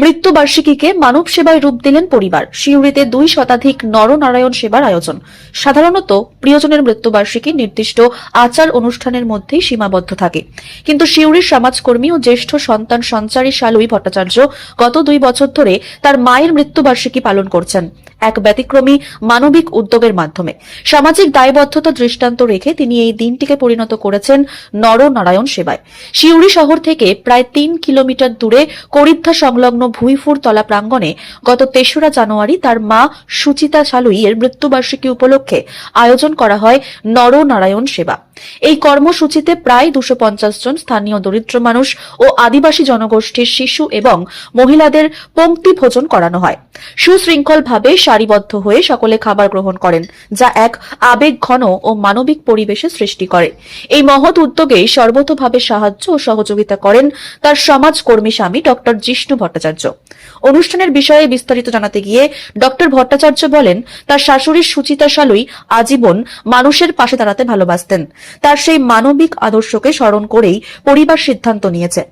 মৃত্যুবার্ষিকীকে মানব সেবায় রূপ দিলেন পরিবার। শিউরিতে দুই শতাধিক নরনারায়ণ সেবার আয়োজন। সাধারণত প্রিয়জনের মৃত্যুবার্ষিকী নির্দিষ্ট আচার অনুষ্ঠানের মধ্যেই সীমাবদ্ধ থাকে। কিন্তু শিউরির সমাজকর্মী ও জ্যেষ্ঠ সন্তান সঞ্চারী শালুই ভট্টাচার্য গত দুই বছর ধরে তার মায়ের মৃত্যুবার্ষিকী পালন করছেন। এক ব্যতিক্রমী মানবিক উদ্যোগের মাধ্যমে। সামাজিক দায়বদ্ধতা দৃষ্টান্ত রেখে তিনি এই দিনটিকে পরিণত করেছেন নরনারায়ণ সেবায়। শিউরি শহর থেকে প্রায় তিন কিলোমিটার দূরে করিদ্ধা সংলগ্ন ভুইফুর তলা প্রাঙ্গণে গত তেসরা জানুয়ারি তার মা সুচিতা সালুইয়ের মৃত্যুবার্ষিকী উপলক্ষে আয়োজন করা হয় নরনারায়ণ সেবা। এই কর্মসূচিতে প্রায় দুশো জন স্থানীয় দরিদ্র মানুষ ও আদিবাসী জনগোষ্ঠীর শিশু এবং মহিলাদের পঙ্ক্তি ভোজন করানো হয়। সুশৃঙ্খলভাবে সারিবদ্ধ হয়ে সকলে খাবার গ্রহণ করেন, যা এক আবেগ ঘন ও মানবিক পরিবেশে সৃষ্টি করে। এই মহৎ উদ্যোগে সর্বতোভাবে সাহায্য ও সহযোগিতা করেন তার সমাজকর্মী স্বামী ডক্টর জিষ্ণু ভট্টাচার্য। অনুষ্ঠানের বিষয়ে বিস্তারিত জানাতে গিয়ে ডক্টর ভট্টাচার্য বলেন, তার শাশুড়ি সুচিতা সালুই আজীবন মানুষের পাশে দাঁড়াতে ভালোবাসতেন। তার সেই মানবিক আদর্শকে স্মরণ করেই পরিবার সিদ্ধান্ত নিয়েছে।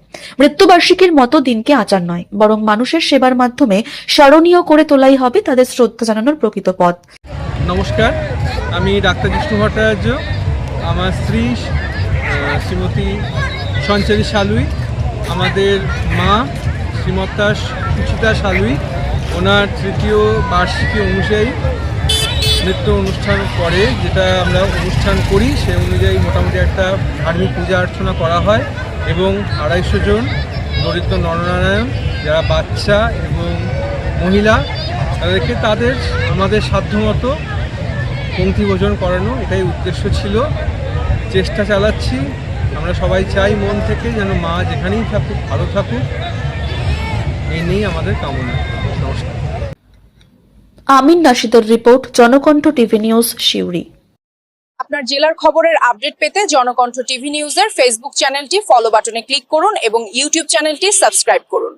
মৃত্যুবার্ষিকীর মতো দিনকে আচার নয়, বরং মানুষের সেবার মাধ্যমে স্মরণীয় করে তোলাই হবে তাদের শ্রদ্ধা জানানোর প্রকৃত পথ। নমস্কার, আমি ডাক্তার বিষ্ণু ভট্টাচার্য। আমার স্ত্রী শ্রীমতী সঞ্চারী শালুই, আমাদের মা শ্রীমত্তা সুচিতা শালুই ওনার তৃতীয় বার্ষিকী অনুযায়ী নৃত্য অনুষ্ঠান করে, যেটা আমরা অনুষ্ঠান করি, সে অনুযায়ী মোটামুটি একটা ধার্মিক পূজা অর্চনা করা হয় এবং আড়াইশো জন দরিদ্র নরনারায়ণ, যারা বাচ্চা এবং মহিলা, তাদেরকে তাদের, আমাদের সাধ্যমতো পঙ্ক্তি ভোজন করানো, এটাই উদ্দেশ্য ছিল। চেষ্টা চালাচ্ছি। আমরা সবাই চাই মন থেকে যেন মা যেখানেই থাকুক, ভালো থাকুক। এই নিয়েই আমাদের কামনা। নমস্কার। Amin নাশিদের report Janakantha TV news Siuri. আপনার জেলার খবরের আপডেট পেতে জনকণ্ঠ টিভি নিউজের ফেসবুক চ্যানেলটি ফলো বাটনে ক্লিক করুন এবং ইউটিউব চ্যানেলটি সাবস্ক্রাইব করুন।